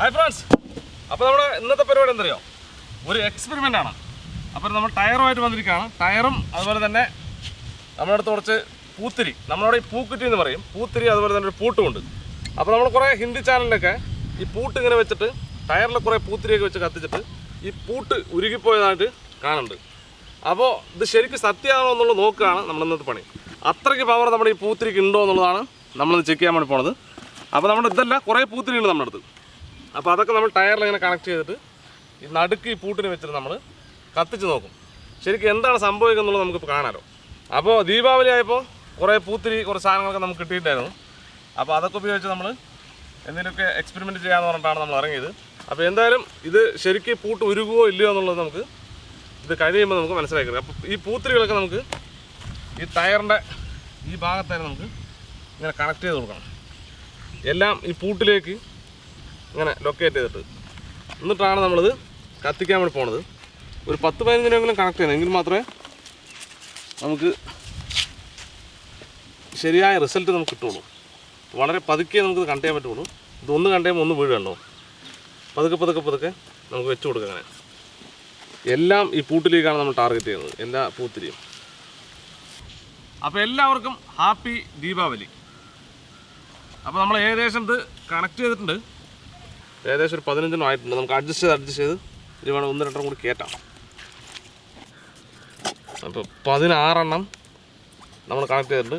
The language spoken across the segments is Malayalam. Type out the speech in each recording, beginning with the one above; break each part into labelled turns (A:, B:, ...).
A: ഹായ് ഫ്രണ്ട്സ് അപ്പോൾ നമ്മുടെ ഇന്നത്തെ പരിപാടി എന്തറിയോ? ഒരു എക്സ്പെരിമെന്റ് ആണ്. അപ്പോൾ നമ്മൾ ടയറുമായിട്ട് വന്നിരിക്കുകയാണ്. ടയറും അതുപോലെ തന്നെ നമ്മുടെ അടുത്ത് കുറച്ച് പൂത്തിരി. നമ്മളവിടെ ഈ പൂക്കുറ്റി എന്ന് പറയും. പൂത്തിരി അതുപോലെ തന്നെ ഒരു പൂട്ടുമുണ്ട്. അപ്പോൾ നമ്മൾ കുറേ ഹിന്ദി ചാനലിലൊക്കെ ഈ പൂട്ട് ഇങ്ങനെ വെച്ചിട്ട് ടയറിൽ കുറേ പൂത്തിരിയൊക്കെ വെച്ച് കത്തിച്ചിട്ട് ഈ പൂട്ട് ഉരുകിപ്പോയതായിട്ട് കാണുന്നുണ്ട്. അപ്പോൾ ഇത് ശരിക്കും സത്യമാണോ എന്നുള്ളത് നോക്കുകയാണ് നമ്മൾ ഇന്നത്തെ പണി. അത്രയ്ക്ക് പവർ നമ്മുടെ ഈ പൂത്തിരിക്ക് ഉണ്ടോ എന്നുള്ളതാണ് നമ്മളിന്ന് ചെക്ക് ചെയ്യാൻ വേണ്ടി പോണത്. അപ്പോൾ നമ്മുടെ ഇതല്ല കുറേ പൂത്തിരി ഉണ്ട് നമ്മുടെ അടുത്ത്. അപ്പോൾ അതൊക്കെ നമ്മൾ ടയറിൽ ഇങ്ങനെ കണക്ട് ചെയ്തിട്ട് ഈ നടുക്ക് ഈ പൂട്ടിന് വെച്ചിട്ട് നമ്മൾ കത്തിച്ച് നോക്കും. ശരിക്കും എന്താണ് സംഭവിക്കുന്നത് എന്നുള്ളത് നമുക്കിപ്പോൾ കാണാമല്ലോ അപ്പോൾ ദീപാവലി ആയപ്പോൾ കുറേ പൂത്തിരി കുറേ സാധനങ്ങളൊക്കെ നമുക്ക് കിട്ടിയിട്ടായിരുന്നു അപ്പോൾ അതൊക്കെ ഉപയോഗിച്ച് നമ്മൾ എന്തെങ്കിലുമൊക്കെ എക്സ്പെരിമെന്റ് ചെയ്യാമെന്ന് പറഞ്ഞിട്ടാണ് നമ്മൾ ഇറങ്ങിയത്. അപ്പോൾ എന്തായാലും ഇത് ശരിക്കും പൂട്ട് ഉരുകുമോ ഇല്ലയോ എന്നുള്ളത് നമുക്ക് ഇത് കഴിയുമ്പോൾ നമുക്ക് മനസ്സിലാക്കുന്നത് അപ്പോൾ ഈ പൂത്തിരികളൊക്കെ നമുക്ക് ഈ ടയറിന്റെ ഈ ഭാഗത്തായിരുന്നു നമുക്ക് ഇങ്ങനെ കണക്ട് ചെയ്ത് കൊടുക്കണം. എല്ലാം ഈ പൂട്ടിലേക്ക് ഇങ്ങനെ ലൊക്കേറ്റ് ചെയ്തിട്ട്. എന്നിട്ടാണ് നമ്മളിത് കത്തിക്കാൻ വേണ്ടി പോണത്. ഒരു പത്ത് പതിനഞ്ചിനെങ്കിലും കണക്ട് ചെയ്യണം. എങ്കിൽ മാത്രമേ നമുക്ക് ശരിയായ റിസൾട്ട് നമുക്ക് കിട്ടുള്ളൂ. വളരെ പതുക്കെ നമുക്കിത് കണ്ട് ചെയ്യാൻ പറ്റുള്ളൂ. ഇത് ഒന്ന് ചെയ്യുമ്പോൾ കഴിയുമ്പോൾ ഒന്ന് വീഴുണ്ടോ പതുക്കെ പതുക്കെ പതുക്കെ നമുക്ക് വെച്ച് കൊടുക്കാം അങ്ങനെ. എല്ലാം ഈ പൂട്ടിലേക്കാണ് നമ്മൾ ടാർഗറ്റ് ചെയ്യുന്നത്. എല്ലാ പൂത്തിരിയും അപ്പോൾ എല്ലാവർക്കും ഹാപ്പി ദീപാവലി. അപ്പോൾ നമ്മൾ ഏകദേശം ഇത് കണക്ട് ചെയ്തിട്ടുണ്ട്. ഏകദേശം ഒരു പതിനഞ്ചെണ്ണം ആയിട്ടുണ്ട്. നമുക്ക് അഡ്ജസ്റ്റ് ചെയ്ത് അഡ്ജസ്റ്റ് ചെയ്ത് ഇത് വേണം ഒന്ന് രണ്ടെണ്ണം കൂടി കയറ്റാം അപ്പോൾ പതിനാറെണ്ണം നമ്മൾ കണക്ട് ചെയ്തിട്ടുണ്ട്.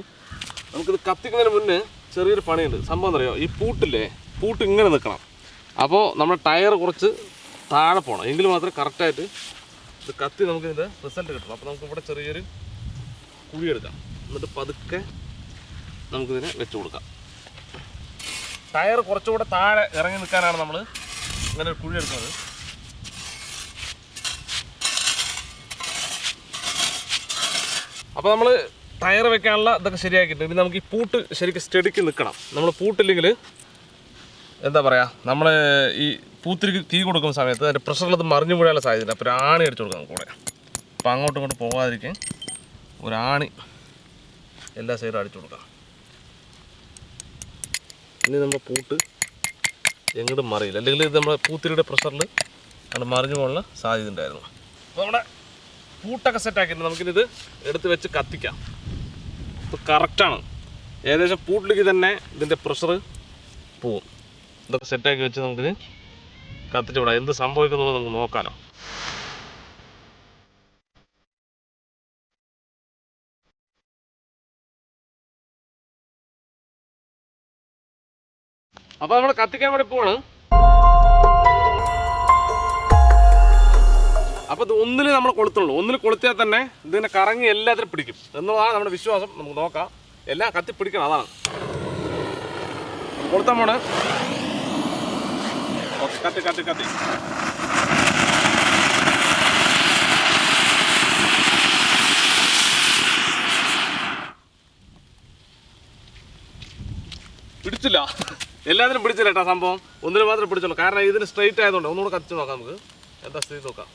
A: നമുക്കിത് കത്തിക്കുന്നതിന് മുന്നേ ചെറിയൊരു പണിയുണ്ട്. സംഭവം അറിയോ ഈ പൂട്ടില്ലേ? പൂട്ട് ഇങ്ങനെ നിൽക്കണം. അപ്പോൾ നമ്മുടെ ടയർ കുറച്ച് താഴെ പോകണം എങ്കിൽ മാത്രമേ കറക്റ്റായിട്ട് ഇത് കത്തി നമുക്ക് ഇതിന്റെ റിസൾട്ട് കിട്ടും അപ്പോൾ നമുക്ക് ഇവിടെ ചെറിയൊരു കുഴിയെടുക്കാം എന്നിട്ട് പതുക്കെ നമുക്കിതിനെ വെച്ച് കൊടുക്കാം. ടയർ കുറച്ചുകൂടെ താഴെ ഇറങ്ങി നിൽക്കാനാണ് നമ്മൾ ഇങ്ങനെ ഒരു കുഴി എടുക്കുന്നത്. അപ്പോൾ നമ്മൾ ടയർ വെക്കാനുള്ള ഇതൊക്കെ ശരിയാക്കിയിട്ടുണ്ട്. ഇനി നമുക്ക് ഈ പൂട്ട് ശരിക്കും സ്റ്റഡിക്ക് നിൽക്കണം. നമ്മൾ പൂട്ടില്ലെങ്കിൽ എന്താ പറയുക നമ്മൾ ഈ പൂത്തിരിക്ക് തീ കൊടുക്കുന്ന സമയത്ത് അതിന്റെ പ്രഷറിലത് മറിഞ്ഞു വീഴാനുള്ള സാധ്യത അപ്പോൾ ആണി അടിച്ചു കൊടുക്കാം കൂടെ അപ്പോൾ അങ്ങോട്ടും ഇങ്ങോട്ടും പോകാതിരിക്കാൻ ഒരു ആണി എല്ലാ സൈഡും അടിച്ചു കൊടുക്കാം. ഇനി നമ്മൾ പൂട്ട് എങ്ങോട്ടും മറിയില്ല. അല്ലെങ്കിൽ ഇത് നമ്മുടെ പൂത്തിരിയുടെ പ്രഷറിൽ അത് മറിഞ്ഞു പോകാനുള്ള സാധ്യത ഉണ്ടായിരുന്നു. അപ്പോൾ നമ്മുടെ പൂട്ടൊക്കെ സെറ്റാക്കിയിട്ട് നമുക്കിത് എടുത്ത് വെച്ച് കത്തിക്കാം. ഇപ്പോൾ കറക്റ്റാണ് ഏകദേശം പൂട്ടിലേക്ക് തന്നെ ഇതിന്റെ പ്രഷർ പോവും. ഇതൊക്കെ സെറ്റാക്കി വെച്ച് നമുക്കിത് കത്തിച്ചു വിടാം. എന്ത് സംഭവിക്കുന്നു നമുക്ക് നോക്കാനോ? അപ്പോൾ നമ്മൾ കത്തിക്കാൻ വേണ്ടി പോവാണ്. അപ്പോൾ ഇത് ഒന്നിൽ നമ്മൾ കൊളുത്തുള്ളൂ. ഒന്നിൽ കൊളുത്തിയാൽ തന്നെ ഇതിനെ കറങ്ങി എല്ലാത്തിനും പിടിക്കും. എന്നുള്ളതാണ് നമ്മുടെ വിശ്വാസം. നമുക്ക് നോക്കാം. എല്ലാം കത്തി പിടിക്കണം. അതാണ്. കൊളുത്താൻ പോണ്. കത്തി കത്തി കത്തി പിടിച്ചില്ല എല്ലാത്തിനും പിടിച്ചില്ല കേട്ടോ സംഭവം? ഒന്നിനു മാത്രം പിടിച്ചുള്ളൂ കാരണം ഇതിന് സ്ട്രെയിറ്റ് ആയതുകൊണ്ട് ഒന്നുകൂടെ കത്തിച്ച് നോക്കാം നമുക്ക്. എന്താ സ്ഥിതി നോക്കാം.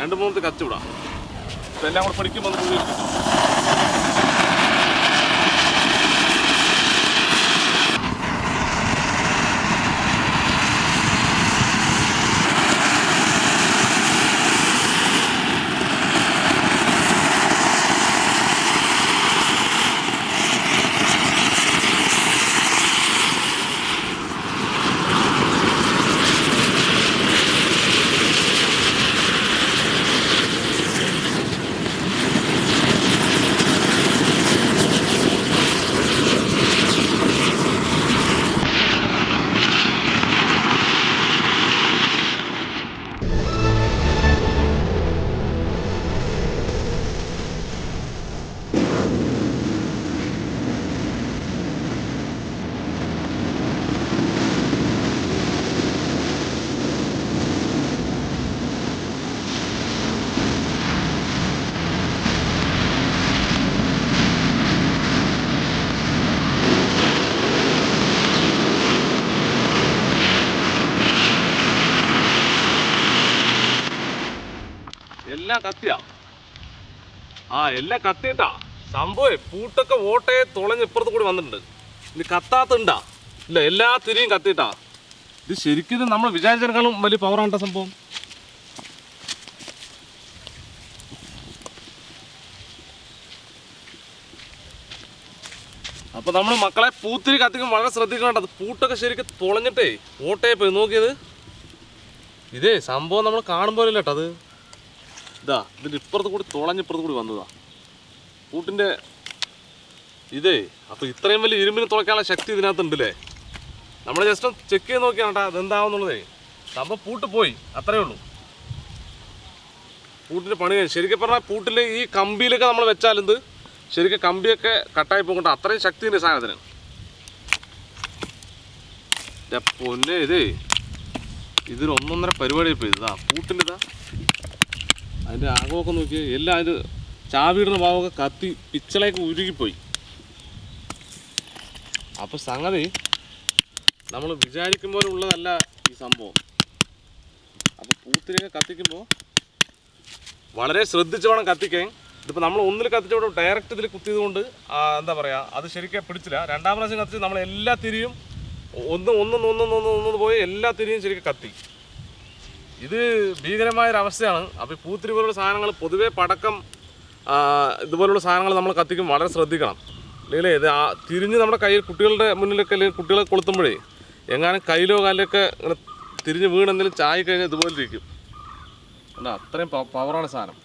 A: രണ്ട് മൂന്നത്തെ കത്തിച്ചുവിടാം വിടാം ഇതെല്ലാം കൂടെ പിടിക്കുമ്പോൾ എല്ലാം കത്തിയാ. ആ എല്ലാം കത്തിയിട്ടാ. സംഭവം പൂട്ടൊക്കെ ഓട്ടയെ തുളഞ്ഞ് ഇപ്പുറത്ത് കൂടി വന്നിട്ടുണ്ട്. ഇനി കത്താത്തുണ്ടാ. ഇല്ല എല്ലാ തിരിയും കത്തിയിട്ടാ. ഇത് ശരിക്കും നമ്മൾ വിചാരിച്ചതിനേക്കാളും വലിയ പവറാണ്ട സംഭവം? അപ്പൊ നമ്മൾ മക്കളെ പൂത്തിരി കത്തിക്കും വളരെ ശ്രദ്ധിക്കണം അത് പൂട്ടൊക്കെ ശരിക്കും തുളഞ്ഞിട്ടേ ഓട്ടയെ പോയി. നോക്കിയത്? ഇതേ സംഭവം നമ്മൾ കാണുമ്പോലല്ലോ അത്? ഇതാ ഇതിന്റെ ഇപ്പുറത്ത് കൂടി തുളഞ്ഞിപ്പുറത്ത് കൂടി വന്നതാ. കൂട്ടിന്റെ ഇതേ അപ്പോൾ ഇത്രയും വലിയ ഇരുമ്പിനെ തുളയ്ക്കാനുള്ള ശക്തി ഇതിനകത്തുണ്ടല്ലേ? നമ്മൾ ജസ്റ്റ് ചെക്ക് ചെയ്ത് നോക്കിയാണ് കേട്ടോ അതെന്താവുന്നുള്ളതേ. സംഭവം പൂട്ട് പോയി അത്രയേ ഉള്ളൂ. പൂട്ടിന്റെ പണി കഴിഞ്ഞു. ശരിക്കും പറഞ്ഞാൽ പൂട്ടിൽ ഈ കമ്പിയിലൊക്കെ നമ്മൾ വെച്ചാലെന്ത് ശരിക്കും കമ്പിയൊക്കെ കട്ടായി പോകണ്ട അത്രയും ശക്തിന്റെ സാധനത്തിന്. പൊന്നെ ഇതേ ഇതിനൊന്നൊന്നര പരിപാടി ഇപ്പോൾ ഇതാ പൂട്ടിന്റെ ഇതാ അതിന്റെ ആകമൊക്കെ നോക്കി എല്ലാം അതിന്റെ ചാവിയിടുന്ന ഭാഗമൊക്കെ കത്തി പിച്ചളയൊക്കെ ഉരുകിപ്പോയി. അപ്പോൾ സംഗതി നമ്മൾ വിചാരിക്കും പോലെ ഉള്ളതല്ല ഈ സംഭവം. അപ്പോൾ പൂത്തിരിയൊക്കെ കത്തിക്കുമ്പോൾ വളരെ ശ്രദ്ധിച്ച് വേണം കത്തിക്കാൻ. ഇതിപ്പോൾ നമ്മൾ ഒന്നിൽ കത്തിച്ചോട് ഡയറക്റ്റ് ഇതിൽ കുത്തിയത് കൊണ്ട് എന്താ പറയുക അത് ശരിക്കും പിടിച്ചില്ല. രണ്ടാം പ്രാവശ്യം കത്തിച്ച് നമ്മൾ എല്ലാ തിരിയും ഒന്ന് ഒന്ന് ഒന്ന് ഒന്ന് ഒന്ന് പോയി എല്ലാ തിരിയും ശരിക്കും കത്തി. ഇത് ഭീകരമായ ഒരു അവസ്ഥയാണ് അപ്പോൾ പൂത്തിരി പോലുള്ള സാധനങ്ങൾ പൊതുവേ പടക്കം ഇതുപോലുള്ള സാധനങ്ങൾ നമ്മൾ കത്തിക്കും. വളരെ ശ്രദ്ധിക്കണം. അല്ലെങ്കിൽ ഇത് ആ തിരിഞ്ഞ് നമ്മുടെ കയ്യിൽ കുട്ടികളുടെ മുന്നിലൊക്കെ അല്ലെങ്കിൽ കുട്ടികളെ കൊളുത്തുമ്പോഴേ എങ്ങാനും കയ്യിലോ കാലിലൊക്കെ ഇങ്ങനെ തിരിഞ്ഞ് വീണ് എന്തെങ്കിലും ചായി കഴിഞ്ഞാൽ ഇതുപോലെ ഇരിക്കും. അല്ല അത്രയും പവറാണ് സാധനം.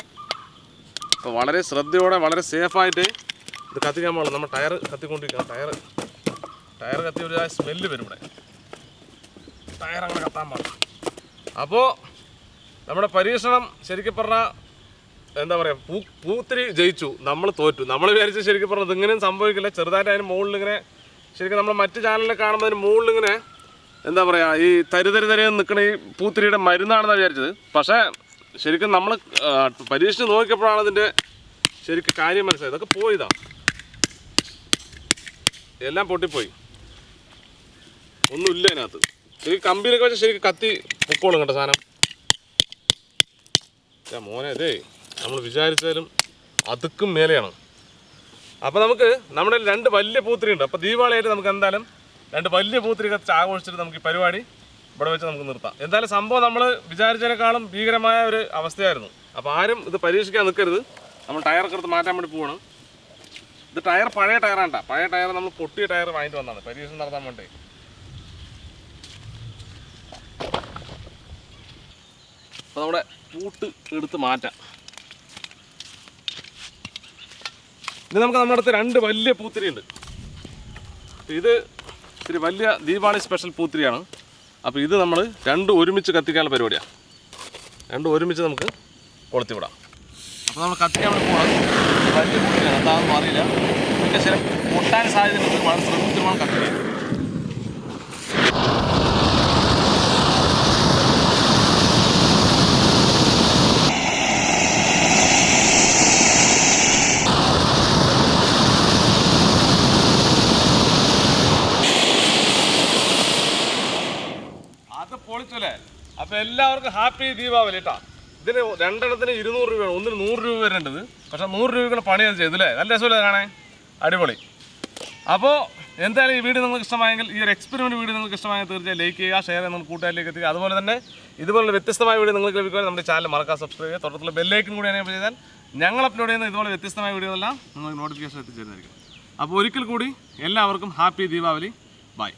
A: അപ്പോൾ വളരെ ശ്രദ്ധയോടെ വളരെ സേഫായിട്ട് ഇത് കത്തിക്കാൻ പാടില്ല നമ്മൾ ടയർ കത്തിക്കൊണ്ടിരിക്കണം ടയർ ടയർ കത്തി ഒരു സ്മെല്ല് വരും ഇവിടെ. ടയർ അങ്ങനെ കത്താൻ പാടില്ല. അപ്പോൾ നമ്മുടെ പരീക്ഷണം ശരിക്കും പറഞ്ഞാൽ എന്താ പറയുക പൂ പൂത്തിരി ജയിച്ചു നമ്മൾ തോറ്റു. നമ്മൾ വിചാരിച്ച് ശരിക്കും പറഞ്ഞത് ഇങ്ങനെയും സംഭവിക്കില്ല. ചെറുതായിട്ട് അതിന് മുകളിൽ ഇങ്ങനെ ശരിക്കും നമ്മൾ മറ്റ് ചാനലിൽ കാണുന്നതിന് മുകളിൽ ഇങ്ങനെ എന്താ പറയുക ഈ തരി തരി തരി നിൽക്കുന്ന ഈ പൂത്തിരിയുടെ മരുന്നാണെന്ന് വിചാരിച്ചത്. പക്ഷേ ശരിക്കും നമ്മൾ പരീക്ഷിച്ച് നോക്കിയപ്പോഴാണ് ഇതിന്റെ ശരിക്കും കാര്യം മനസ്സിലായത്. ഇതൊക്കെ പോയതാ. എല്ലാം പൊട്ടിപ്പോയി. ഒന്നുമില്ല അതിനകത്ത് ശരിക്കും കമ്പിയിലൊക്കെ വെച്ചാൽ ശരിക്കും കത്തി പൊക്കോളും കേട്ടോ സാധനം. മോനെ ഇതേ നമ്മൾ വിചാരിച്ചാലും അതുക്കും മേലെയാണ്. അപ്പോൾ നമുക്ക് നമ്മുടെ രണ്ട് വലിയ പൂത്തിരി ഉണ്ട് അപ്പോൾ ദീപാവളിയായിട്ട് നമുക്ക് എന്തായാലും രണ്ട് വലിയ പൂത്തിരി കത്തിച്ച് ആഘോഷിച്ചിട്ട് നമുക്ക് ഈ പരിപാടി ഇവിടെ വെച്ച് നമുക്ക് നിർത്താം. എന്തായാലും സംഭവം നമ്മൾ വിചാരിച്ചതിനേക്കാളും ഭീകരമായ ഒരു അവസ്ഥയായിരുന്നു. അപ്പോൾ ആരും ഇത് പരീക്ഷിക്കാൻ നിൽക്കരുത് നമ്മൾ ടയറൊക്കെ എടുത്ത് മാറ്റാൻ വേണ്ടി പോവാണ്. ഇത് ടയർ പഴയ ടയറാണ്. പഴയ ടയർ നമ്മൾ പൊട്ടിയ ടയർ വാങ്ങിയിട്ട് വന്നതാണ്. പരീക്ഷണം നടത്താൻ വേണ്ടി. അപ്പോൾ നമ്മുടെ പൂട്ട് എടുത്ത് മാറ്റാം. ഇനി നമുക്ക് നമ്മുടെ അടുത്ത് രണ്ട് വലിയ പൂത്തിരി ഉണ്ട് ഇത് ഇത്തിരി വലിയ ദീപാവളി സ്പെഷ്യൽ പൂത്തിരിയാണ്. അപ്പോൾ ഇത് നമ്മൾ രണ്ടും ഒരുമിച്ച് കത്തിക്കാനുള്ള പരിപാടിയാണ് രണ്ടും ഒരുമിച്ച് നമുക്ക് കൊളുത്തി വിടാം. അപ്പോൾ നമ്മൾ കത്തിക്കാൻ വേണ്ടി പോകണം ഇത് വലിയ പൂത്തിരിയാണ്. എന്താണെന്ന് അറിയില്ല. പക്ഷേ ചില പൊട്ടാൻ സാധ്യതയുണ്ട്. വേണം കത്തിക്കാൻ അത് പൊളിച്ചല്ലേ അപ്പൊ എല്ലാവർക്കും ഹാപ്പി ദീപാവലി കേട്ടാ ഇതിന് രണ്ടെണ്ണത്തിന് ഇരുന്നൂറ് രൂപയാണ് ഒന്നിന് നൂറ് രൂപ വരേണ്ടത് പക്ഷെ നൂറ് രൂപയ്ക്കുള്ള പണി അത് ചെയ്തല്ലേ നല്ല രസമല്ലേ കാണേ അടിപൊളി. അപ്പോൾ എന്തായാലും ഈ വീഡിയോ നിങ്ങൾക്ക് ഇഷ്ടമായെങ്കിൽ ഈ ഒരു എക്സ്പെരിമെന്റ് വീഡിയോ നിങ്ങൾക്ക് ഇഷ്ടമായെങ്കിൽ തീർച്ചയായും ലൈക്ക് ചെയ്യുക ഷെയർ ചെയ്യുക കൂട്ടുകാരിലേക്ക് എത്തിക്കുക. അതുപോലെ തന്നെ ഇതുപോലുള്ള വ്യത്യസ്തമായ വീഡിയോ നിങ്ങൾക്ക് ലഭിക്കുവാൻ നമ്മുടെ ചാനൽ മറക്കാൻ സബ്സ്ക്രൈബ് ചെയ്യുക. തുടർന്നുള്ള ബെല്ലൈക്കൻ കൂടി എനേബിൾ ചെയ്താൽ ഞങ്ങൾ അപ്ലോഡ് ചെയ്യുന്ന ഇതുപോലെ വ്യത്യസ്തമായ വീഡിയോകളെല്ലാം നിങ്ങൾക്ക് നോട്ടിഫിക്കേഷൻ എത്തിച്ചേരുന്നതായിരിക്കും. അപ്പോൾ ഒരിക്കൽ കൂടി എല്ലാവർക്കും ഹാപ്പി ദീപാവലി. ബൈ